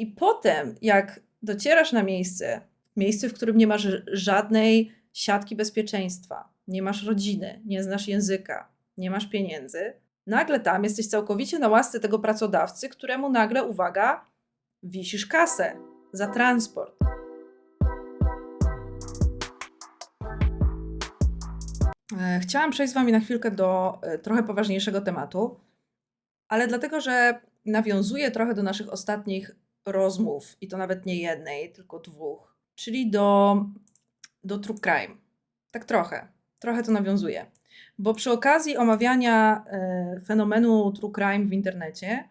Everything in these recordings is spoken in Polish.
I potem, jak docierasz na miejsce, miejsce, w którym nie masz żadnej siatki bezpieczeństwa, nie masz rodziny, nie znasz języka, nie masz pieniędzy, nagle tam jesteś całkowicie na łasce tego pracodawcy, któremu nagle, uwaga, wisisz kasę za transport. E, chciałam przejść z Wami na chwilkę do e, trochę poważniejszego tematu, ale dlatego, że nawiązuje trochę do naszych ostatnich rozmów, i to nawet nie jednej, tylko dwóch, czyli do, do true crime. Tak trochę, trochę to nawiązuje. Bo przy okazji omawiania e, fenomenu true crime w internecie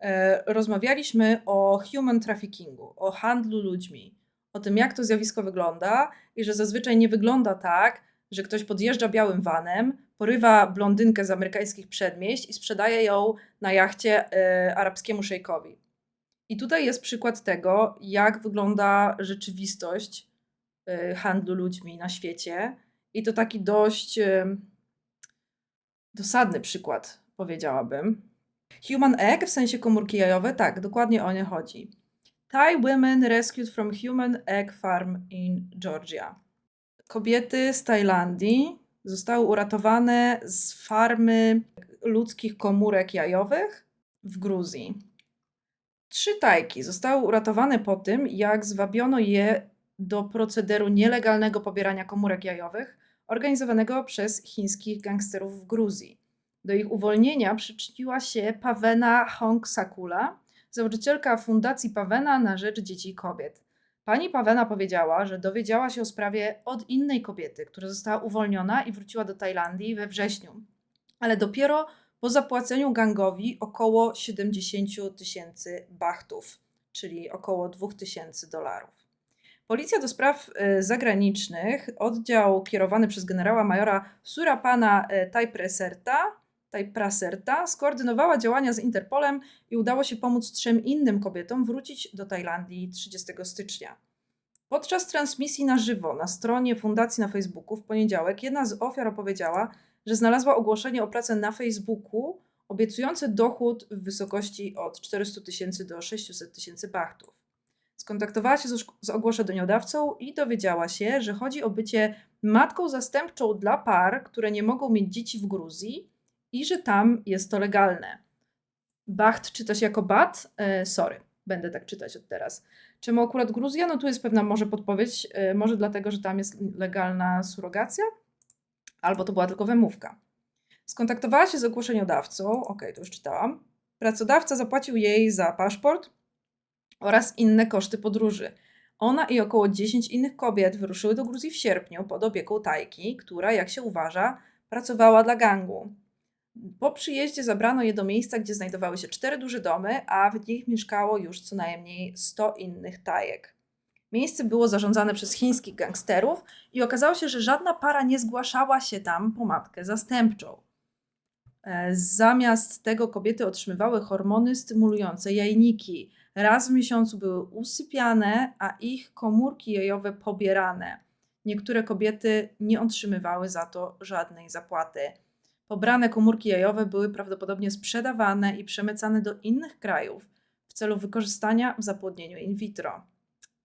e, rozmawialiśmy o human traffickingu, o handlu ludźmi, o tym, jak to zjawisko wygląda i że zazwyczaj nie wygląda tak, że ktoś podjeżdża białym vanem, porywa blondynkę z amerykańskich przedmieść i sprzedaje ją na jachcie e, arabskiemu szejkowi. I tutaj jest przykład tego, jak wygląda rzeczywistość y, handlu ludźmi na świecie. I to taki dość y, dosadny przykład, powiedziałabym. Human egg w sensie komórki jajowe, tak, dokładnie o nie chodzi. Thai women rescued from human egg farm in Georgia. Kobiety z Tajlandii zostały uratowane z farmy ludzkich komórek jajowych w Gruzji. Trzy tajki zostały uratowane po tym, jak zwabiono je do procederu nielegalnego pobierania komórek jajowych organizowanego przez chińskich gangsterów w Gruzji. Do ich uwolnienia przyczyniła się Pawena Hong Sakula, założycielka Fundacji Pawena na rzecz dzieci i kobiet. Pani Pawena powiedziała, że dowiedziała się o sprawie od innej kobiety, która została uwolniona i wróciła do Tajlandii we wrześniu. Ale dopiero po zapłaceniu gangowi około 70 tysięcy bachtów, czyli około 2000 dolarów. Policja do spraw y, zagranicznych, oddział kierowany przez generała majora Surapana y, Tajpreserta, Tajpraserta, skoordynowała działania z Interpolem i udało się pomóc trzem innym kobietom wrócić do Tajlandii 30 stycznia. Podczas transmisji na żywo na stronie fundacji na Facebooku w poniedziałek jedna z ofiar opowiedziała, że znalazła ogłoszenie o pracę na Facebooku obiecujące dochód w wysokości od 400 tysięcy do 600 tysięcy bachtów. Skontaktowała się z ogłoszeniodawcą i dowiedziała się, że chodzi o bycie matką zastępczą dla par, które nie mogą mieć dzieci w Gruzji i że tam jest to legalne. Bacht czyta się jako bat? E, sorry, będę tak czytać od teraz. Czemu akurat Gruzja? No tu jest pewna może podpowiedź, e, może dlatego, że tam jest legalna surogacja? Albo to była tylko wymówka. Skontaktowała się z ogłoszeniodawcą, ok, to już czytałam. Pracodawca zapłacił jej za paszport oraz inne koszty podróży. Ona i około 10 innych kobiet wyruszyły do Gruzji w sierpniu pod opieką Tajki, która, jak się uważa, pracowała dla gangu. Po przyjeździe zabrano je do miejsca, gdzie znajdowały się cztery duże domy, a w nich mieszkało już co najmniej 100 innych Tajek. Miejsce było zarządzane przez chińskich gangsterów i okazało się, że żadna para nie zgłaszała się tam po matkę zastępczą. E, zamiast tego kobiety otrzymywały hormony stymulujące jajniki. Raz w miesiącu były usypiane, a ich komórki jajowe pobierane. Niektóre kobiety nie otrzymywały za to żadnej zapłaty. Pobrane komórki jajowe były prawdopodobnie sprzedawane i przemycane do innych krajów w celu wykorzystania w zapłodnieniu in vitro.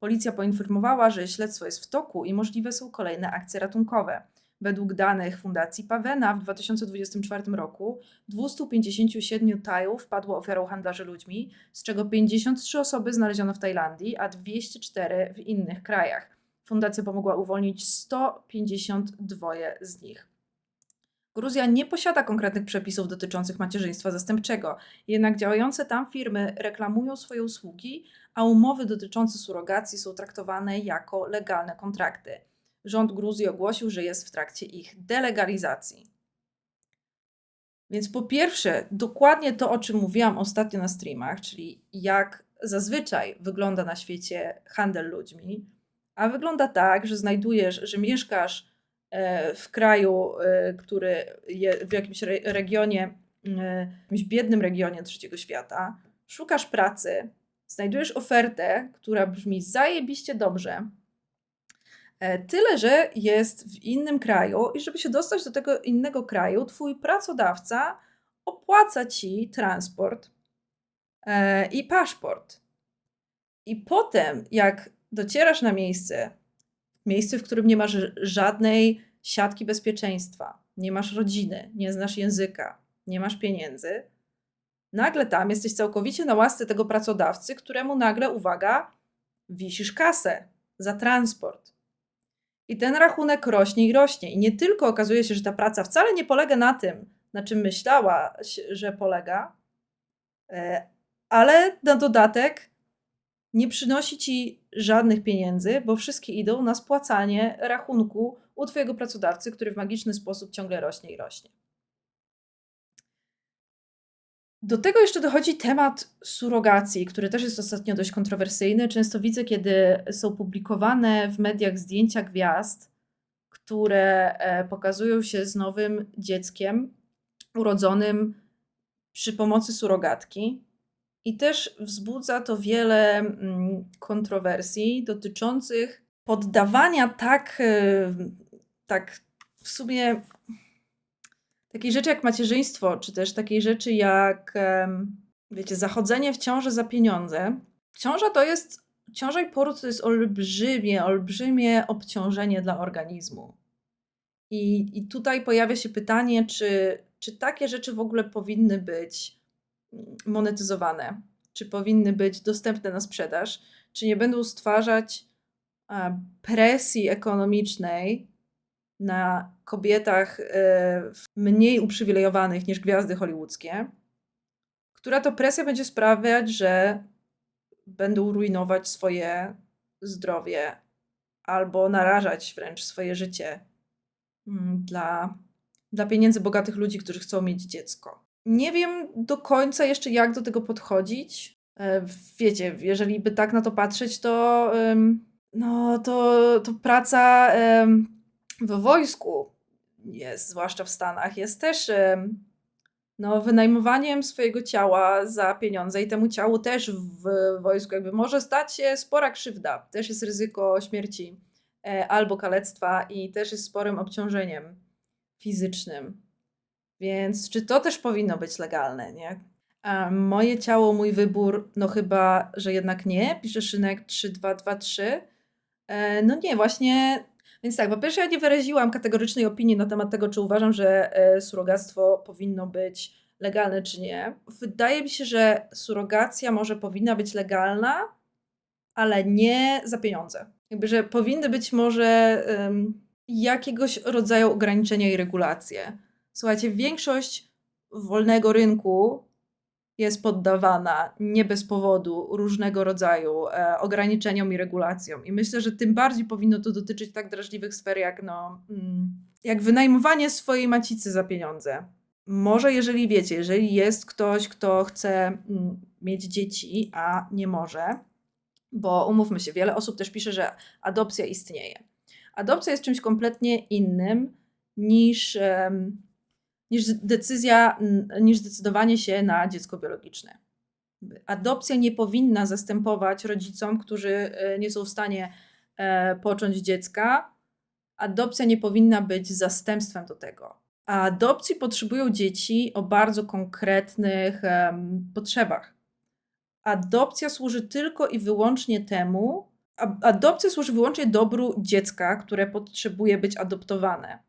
Policja poinformowała, że śledztwo jest w toku i możliwe są kolejne akcje ratunkowe. Według danych Fundacji Pawena w 2024 roku 257 Tajów padło ofiarą handlarzy ludźmi, z czego 53 osoby znaleziono w Tajlandii, a 204 w innych krajach. Fundacja pomogła uwolnić 152 z nich. Gruzja nie posiada konkretnych przepisów dotyczących macierzyństwa zastępczego, jednak działające tam firmy reklamują swoje usługi, a umowy dotyczące surogacji są traktowane jako legalne kontrakty. Rząd Gruzji ogłosił, że jest w trakcie ich delegalizacji. Więc po pierwsze, dokładnie to, o czym mówiłam ostatnio na streamach, czyli jak zazwyczaj wygląda na świecie handel ludźmi, a wygląda tak, że znajdujesz, że mieszkasz w kraju, e, który w jakimś regionie, e, w jakimś biednym regionie trzeciego świata, szukasz pracy, znajdujesz ofertę, która brzmi zajebiście dobrze, e, tyle, że jest w innym kraju i żeby się dostać do tego innego kraju, twój pracodawca opłaca ci transport e, i paszport. I potem, jak docierasz na miejsce, miejsce, w którym nie masz żadnej siatki bezpieczeństwa, nie masz rodziny, nie znasz języka, nie masz pieniędzy, nagle tam jesteś całkowicie na łasce tego pracodawcy, któremu nagle, uwaga, wisisz kasę za transport. I ten rachunek rośnie i rośnie. I nie tylko okazuje się, że ta praca wcale nie polega na tym, na czym myślałaś, że polega, e, ale na dodatek nie przynosi ci żadnych pieniędzy, bo wszystkie idą na spłacanie rachunku u twojego pracodawcy, który w magiczny sposób ciągle rośnie i rośnie. Do tego jeszcze dochodzi temat surogacji, który też jest ostatnio dość kontrowersyjny. Często widzę, kiedy są publikowane w mediach zdjęcia gwiazd, które e, pokazują się z nowym dzieckiem urodzonym przy pomocy surogatki. I też wzbudza to wiele mm, kontrowersji dotyczących poddawania tak, e, tak w sumie takiej rzeczy jak macierzyństwo, czy też takiej rzeczy jak, wiecie, zachodzenie w ciąży za pieniądze. Ciąża to jest, ciąża i poród to jest olbrzymie, olbrzymie obciążenie dla organizmu. I, i tutaj pojawia się pytanie, czy, czy takie rzeczy w ogóle powinny być monetyzowane, czy powinny być dostępne na sprzedaż, czy nie będą stwarzać presji ekonomicznej na kobietach e, mniej uprzywilejowanych niż gwiazdy hollywoodzkie, która to presja będzie sprawiać, że będą rujnować swoje zdrowie albo narażać wręcz swoje życie mm, dla, dla pieniędzy bogatych ludzi, którzy chcą mieć dziecko. Nie wiem do końca jeszcze, jak do tego podchodzić. E, wiecie, jeżeli by tak na to patrzeć, to, no, to, to praca w wojsku jest, zwłaszcza w Stanach, jest też no, wynajmowaniem swojego ciała za pieniądze i temu ciału też w wojsku jakby może stać się spora krzywda. Też jest ryzyko śmierci e, albo kalectwa i też jest sporym obciążeniem fizycznym. Więc czy to też powinno być legalne, nie? Moje ciało, mój wybór, no chyba, że jednak nie, pisze Szynek 3223. E, no nie, właśnie więc tak, po pierwsze ja nie wyraziłam kategorycznej opinii na temat tego, czy uważam, że e, surogactwo powinno być legalne, czy nie. Wydaje mi się, że surogacja może powinna być legalna, ale nie za pieniądze. Jakby, że powinny być może um, jakiegoś rodzaju ograniczenia i regulacje. Słuchajcie, większość wolnego rynku jest poddawana nie bez powodu różnego rodzaju e, ograniczeniom i regulacjom. I myślę, że tym bardziej powinno to dotyczyć tak drażliwych sfer jak, no, mm, jak wynajmowanie swojej macicy za pieniądze. Może jeżeli wiecie, jeżeli jest ktoś, kto chce mm, mieć dzieci, a nie może, bo umówmy się, wiele osób też pisze, że adopcja istnieje. Adopcja jest czymś kompletnie innym niż niż decyzja, niż zdecydowanie się na dziecko biologiczne. Adopcja nie powinna zastępować rodzicom, którzy e, nie są w stanie e, począć dziecka. Adopcja nie powinna być zastępstwem do tego. A adopcji potrzebują dzieci o bardzo konkretnych um, potrzebach. Adopcja służy tylko i wyłącznie temu, adopcja służy wyłącznie dobru dziecka, które potrzebuje być adoptowane.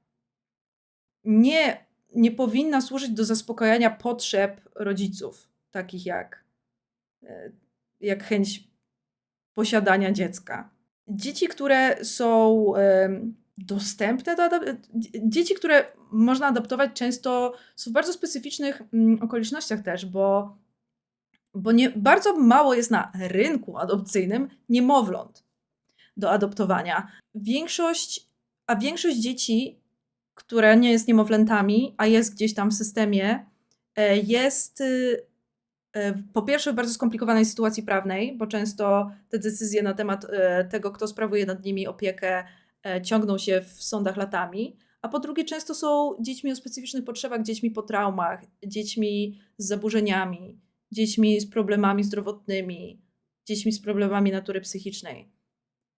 Nie nie powinna służyć do zaspokojenia potrzeb rodziców, takich jak, e, jak chęć posiadania dziecka. Dzieci, które są dostępne do dzieci, które można adoptować, często są w bardzo specyficznych mm, okolicznościach też, bo, bo nie, bardzo mało jest na rynku adopcyjnym niemowląt do adoptowania. Większość, a większość dzieci które nie jest niemowlętami, a jest gdzieś tam w systemie, e, jest y, e, po pierwsze w bardzo skomplikowanej sytuacji prawnej, bo często te decyzje na temat e, tego, kto sprawuje nad nimi opiekę, ciągną się w sądach latami. A po drugie, często są dziećmi o specyficznych potrzebach, dziećmi po traumach, dziećmi z zaburzeniami, dziećmi z problemami zdrowotnymi, dziećmi z problemami natury psychicznej.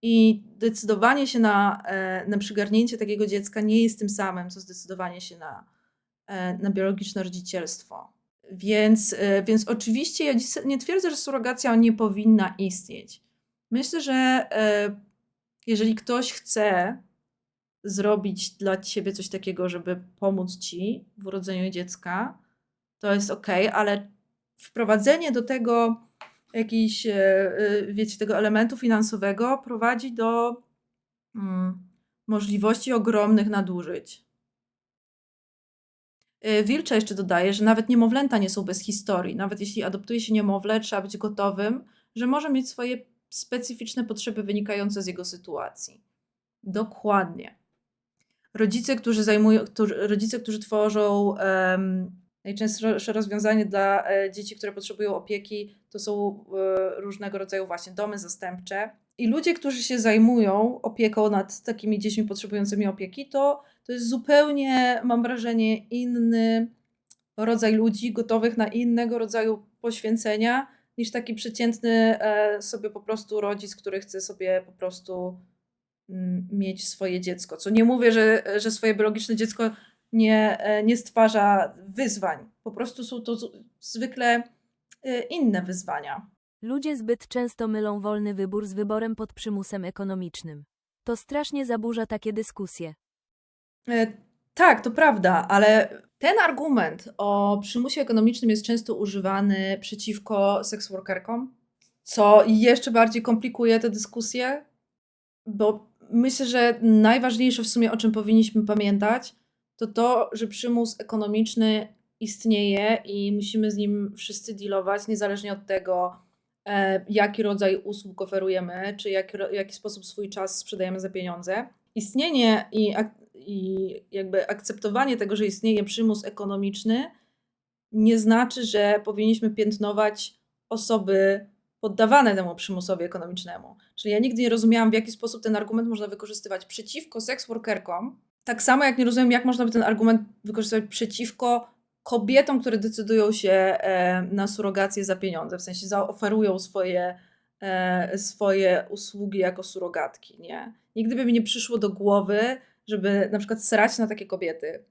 I decydowanie się na, e, na przygarnięcie takiego dziecka nie jest tym samym, co zdecydowanie się na, e, na biologiczne rodzicielstwo. Więc, e, więc oczywiście ja nie twierdzę, że surogacja nie powinna istnieć. Myślę, że jeżeli ktoś chce zrobić dla ciebie coś takiego, żeby pomóc ci w urodzeniu dziecka, to jest ok, ale wprowadzenie do tego jakiś, e, e, wiecie, tego elementu finansowego prowadzi do mm, możliwości ogromnych nadużyć. E, Wilcza jeszcze dodaje, że nawet niemowlęta nie są bez historii. Nawet jeśli adoptuje się niemowlę, trzeba być gotowym, że może mieć swoje specyficzne potrzeby wynikające z jego sytuacji. Dokładnie. Rodzice, którzy zajmują, którzy, rodzice, którzy tworzą um, najczęstsze rozwiązanie dla e, dzieci, które potrzebują opieki, to są e, różnego rodzaju właśnie domy zastępcze. I ludzie, którzy się zajmują opieką nad takimi dziećmi potrzebującymi opieki, to, to jest zupełnie, mam wrażenie, inny rodzaj ludzi gotowych na innego rodzaju poświęcenia niż taki przeciętny e, sobie po prostu rodzic, który chce sobie po prostu mm, mieć swoje dziecko. Co nie mówię, że, że swoje biologiczne dziecko nie, e, nie stwarza wyzwań. Po prostu są to z- zwykle e, inne wyzwania. Ludzie zbyt często mylą wolny wybór z wyborem pod przymusem ekonomicznym. To strasznie zaburza takie dyskusje. E, Tak, to prawda, ale ten argument o przymusie ekonomicznym jest często używany przeciwko seksworkerkom, co jeszcze bardziej komplikuje tę dyskusję, bo myślę, że najważniejsze w sumie, o czym powinniśmy pamiętać, to to, że przymus ekonomiczny istnieje i musimy z nim wszyscy dealować, niezależnie od tego, e, jaki rodzaj usług oferujemy, czy jaki, ro- jaki sposób swój czas sprzedajemy za pieniądze. Istnienie i, i jakby akceptowanie tego, że istnieje przymus ekonomiczny, nie znaczy, że powinniśmy piętnować osoby poddawane temu przymusowi ekonomicznemu. Czyli ja nigdy nie rozumiałam, w jaki sposób ten argument można wykorzystywać przeciwko seksworkerkom, tak samo jak nie rozumiem, jak można by ten argument wykorzystywać przeciwko kobietom, które decydują się e, na surrogację za pieniądze, w sensie zaoferują swoje, e, swoje usługi jako surogatki, nie? Nigdy by mi nie przyszło do głowy, żeby na przykład srać na takie kobiety,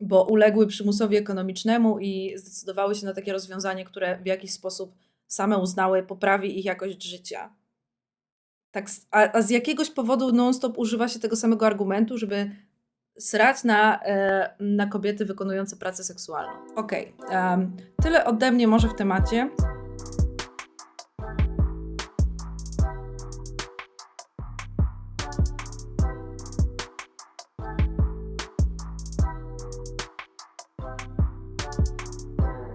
bo uległy przymusowi ekonomicznemu i zdecydowały się na takie rozwiązanie, które w jakiś sposób same uznały poprawi ich jakość życia. Tak, a, a z jakiegoś powodu non-stop używa się tego samego argumentu, żeby srać na, e, na kobiety wykonujące pracę seksualną. Okej, em, tyle ode mnie może w temacie.